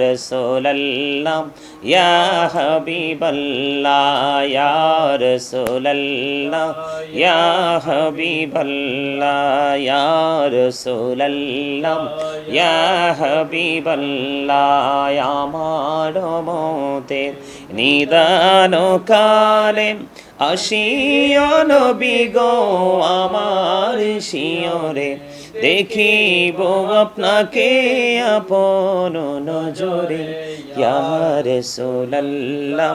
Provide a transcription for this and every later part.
رسول الله يا حبيب الله يا رسول الله يا حبيب الله يا رسول الله يا حبيب الله আমার মতের নিদান কালে আসিও নবী গো আমার শিয়রে দেখিব আপনাকে আপন নজরে। ইয়া রাসূলুল্লাহ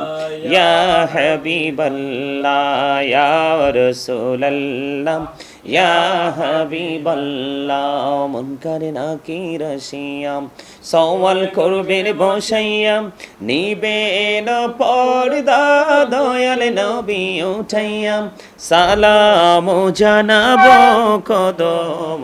ইয়া হাবিবাল্লাহ ইয়া রাসূলুল্লাহ ইয়া হাবিবাল্লাহ মুনকার নাকির শিয়াম সওয়াল করবেন বসাইয়াম নিবেন পর্দা দয়াল নবী উঠাইয়াম। সালাম জানাব কদম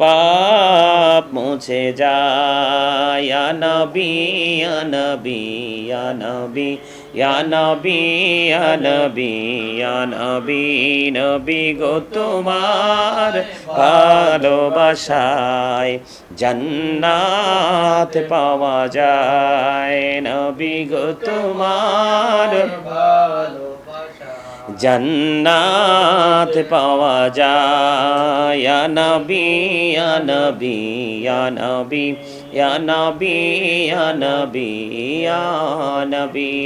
পাপ মুছে যায়। গো তোমার ভালোবাসায় জান্নাত পাওয়া যায়। নবী গো তোমার জান্নাত পাওয়া যায়। নবী নবী নবী নবী নবী নবী।